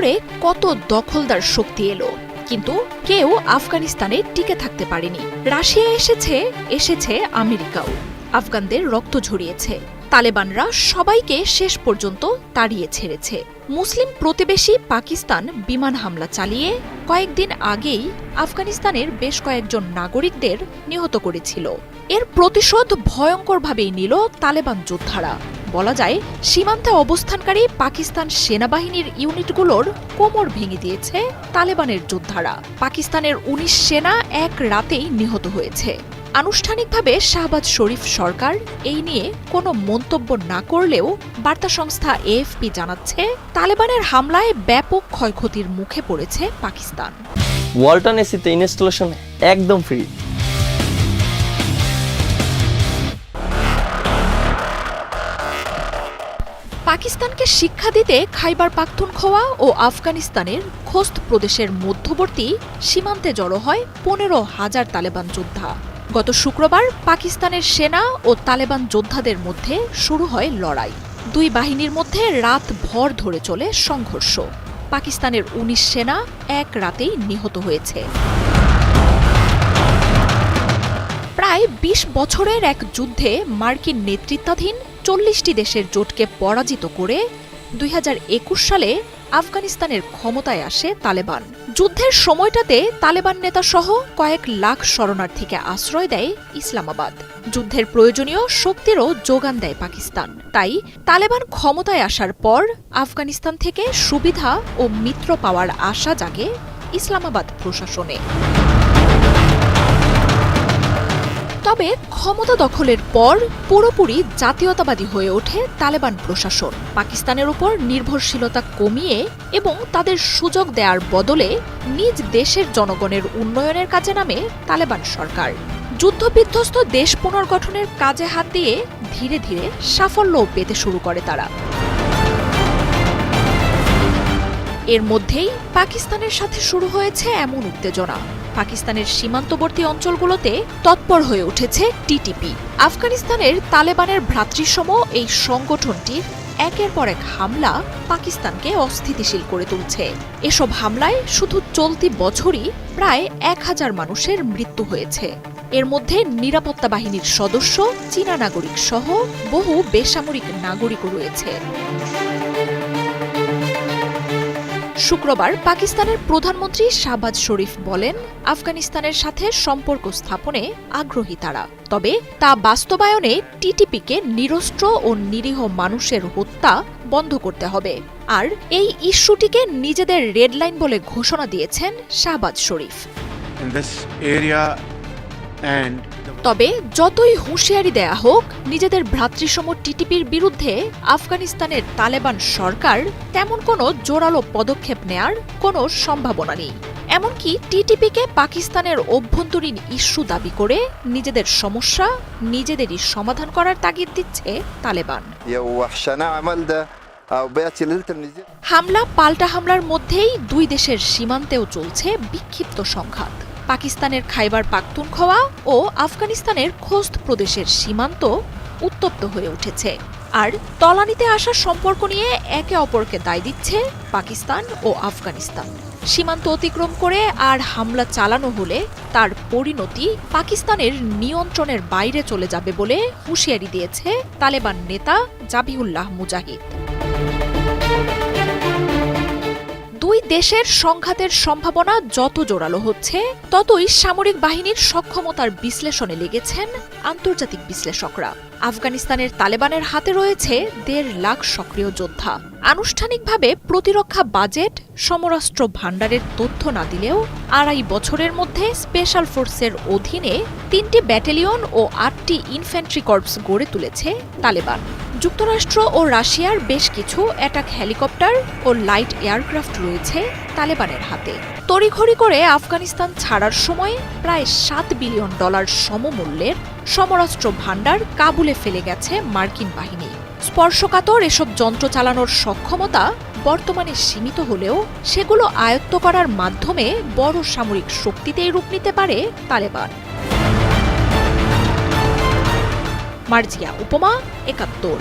ভেতরে কত দখলদার শক্তি এলো, কিন্তু কেউ আফগানিস্তানে টিকে থাকতে পারেনি। রাশিয়া এসেছে এসেছে আমেরিকাও। আফগানদের রক্ত ঝরিয়েছে। তালেবানরা সবাইকে শেষ পর্যন্ত তাড়িয়ে ছেড়েছে। মুসলিম প্রতিবেশী পাকিস্তান বিমান হামলা চালিয়ে কয়েকদিন আগেই আফগানিস্তানের বেশ কয়েকজন নাগরিকদের নিহত করেছিল। এর প্রতিশোধ ভয়ঙ্করভাবেই নিল তালেবান যোদ্ধারা। বলা যায়, সীমান্তে অবস্থানকারী পাকিস্তান সেনাবাহিনীর ইউনিটগুলোর কোমর ভেঙে দিয়েছে তালেবানের যোদ্ধারা। পাকিস্তানের উনিশ সেনা এক রাতেই নিহত হয়েছে। আনুষ্ঠানিকভাবে শাহবাজ শরীফ সরকার এই নিয়ে কোনো মন্তব্য না করলেও বার্তা সংস্থা এএফপি জানাচ্ছে, তালেবানের হামলায় ব্যাপক ক্ষয়ক্ষতির মুখে পড়েছে পাকিস্তান। ওয়ালটন এসিতে ইনস্টলেশন একদম ফ্রি। পাকিস্তানকে শিক্ষা দিতে খাইবার পাখতুনখোয়া ও আফগানিস্তানের খোস্ত প্রদেশের মধ্যবর্তী সীমান্তে জড়ো হয় পনেরো হাজার তালেবান যোদ্ধা। গত শুক্রবার পাকিস্তানের সেনা ও তালেবান যোদ্ধাদের মধ্যে শুরু হয় লড়াই। দুই বাহিনীর মধ্যে রাত ভর ধরে চলে সংঘর্ষ। পাকিস্তানের উনিশ সেনা এক রাতেই নিহত হয়েছে। প্রায় ২০ বছরের এক যুদ্ধে মার্কিন নেতৃত্বাধীন চল্লিশটি দেশের জোটকে পরাজিত করে দুই হাজার একুশ সালে আফগানিস্তানের ক্ষমতায় আসে তালেবান। যুদ্ধের সময়টাতে তালেবান নেতা সহ কয়েক লাখ শরণার্থীকে আশ্রয় দেয় ইসলামাবাদ। যুদ্ধের প্রয়োজনীয় শক্তিরও যোগান দেয় পাকিস্তান। তাই তালেবান ক্ষমতায় আসার পর আফগানিস্তান থেকে সুবিধা ও মিত্র পাওয়ার আশা জাগে ইসলামাবাদ প্রশাসনে। তবে ক্ষমতা দখলের পর পুরোপুরি জাতীয়তাবাদী হয়ে ওঠে তালেবান প্রশাসন। পাকিস্তানের উপর নির্ভরশীলতা কমিয়ে এবং তাদের সুযোগ দেওয়ার বদলে নিজ দেশের জনগণের উন্নয়নের কাজে নামে তালেবান সরকার। যুদ্ধবিধ্বস্ত দেশ পুনর্গঠনের কাজে হাত দিয়ে ধীরে ধীরে সাফল্যও পেতে শুরু করে তারা। এর মধ্যেই পাকিস্তানের সাথে শুরু হয়েছে এমন উত্তেজনা। পাকিস্তানের সীমান্তবর্তী অঞ্চলগুলোতে তৎপর হয়ে উঠেছে টিটিপি। আফগানিস্তানের তালেবানের ভ্রাতৃসম এই সংগঠনটির একের পর এক হামলা পাকিস্তানকে অস্থিতিশীল করে তুলছে। এসব হামলায় শুধু চলতি বছরই প্রায় এক হাজার মানুষের মৃত্যু হয়েছে। এর মধ্যে নিরাপত্তা বাহিনীর সদস্য, চীনা নাগরিক সহ বহু বেসামরিক নাগরিকও রয়েছে। শুক্রবার পাকিস্তানের প্রধানমন্ত্রী শাহবাজ শরীফ বলেন, আফগানিস্তানের সাথে সম্পর্ক স্থাপনে আগ্রহী তারা। তবে তা বাস্তবায়নে টিটিপিকে নিরস্ত্র ও নিরীহ মানুষের হত্যা বন্ধ করতে হবে। আর এই ইস্যুটিকে নিজেদের রেড লাইন বলে ঘোষণা দিয়েছেন শাহবাজ শরীফ। তবে যতই হুঁশিয়ারি দেয়া হোক নিজেদের ভ্রাতৃসম টিটিপির বিরুদ্ধে আফগানিস্তানের তালেবান সরকার তেমন কোনো জোরালো পদক্ষেপ নেয়ার কোনো সম্ভাবনা নেই। এমনকি টিটিপিকে পাকিস্তানের অভ্যন্তরীণ ইস্যু দাবি করে নিজেদের সমস্যা নিজেদেরই সমাধান করার তাগিদ দিচ্ছে তালেবান। হামলা পাল্টা হামলার মধ্যেই দুই দেশের সীমান্তেও চলছে বিক্ষিপ্ত সংঘাত। পাকিস্তানের খাইবার পাখতুনখোয়া ও আফগানিস্তানের খোস্ত প্রদেশের সীমান্ত উত্তপ্ত হয়ে উঠেছে। আর তলানিতে আসার সম্পর্ক নিয়ে একে অপরকে দায় দিচ্ছে পাকিস্তান ও আফগানিস্তান। সীমান্ত অতিক্রম করে আর হামলা চালানো হলে তার পরিণতি পাকিস্তানের নিয়ন্ত্রণের বাইরে চলে যাবে বলে হুঁশিয়ারি দিয়েছে তালেবান নেতা জাবিউল্লাহ মুজাহিদ। দুই দেশের সংঘাতের সম্ভাবনা যত জোরালো হচ্ছে, ততই সামরিক বাহিনীর সক্ষমতার বিশ্লেষণে লেগেছেন আন্তর্জাতিক বিশ্লেষকরা। আফগানিস্তানের তালেবানের হাতে রয়েছে দেড় লাখ সক্রিয় যোদ্ধা। আনুষ্ঠানিকভাবে প্রতিরক্ষা বাজেট সমরাষ্ট্র ভাণ্ডারের তথ্য না দিলেও আড়াই বছরের মধ্যে স্পেশাল ফোর্সের অধীনে তিনটি ব্যাটালিয়ন ও আটটি ইনফ্যান্ট্রি কর্পস গড়ে তুলেছে তালেবান। যুক্তরাষ্ট্র ও রাশিয়ার বেশ কিছু অ্যাটাক হেলিকপ্টার ও লাইট এয়ারক্রাফট রয়েছে তালেবানের হাতে। তড়িঘড়ি করে আফগানিস্তান ছাড়ার সময় প্রায় সাত বিলিয়ন ডলার সমমূল্যের সমরাস্ত্র ভাণ্ডার কাবুলে ফেলে গেছে মার্কিন বাহিনী। স্পর্শকাতর এসব যন্ত্র চালানোর সক্ষমতা বর্তমানে সীমিত হলেও সেগুলো আয়ত্ত করার মাধ্যমে বড় সামরিক শক্তিতেই রূপ নিতে পারে তালেবান। মার্জিয়া উপমা একাত্তর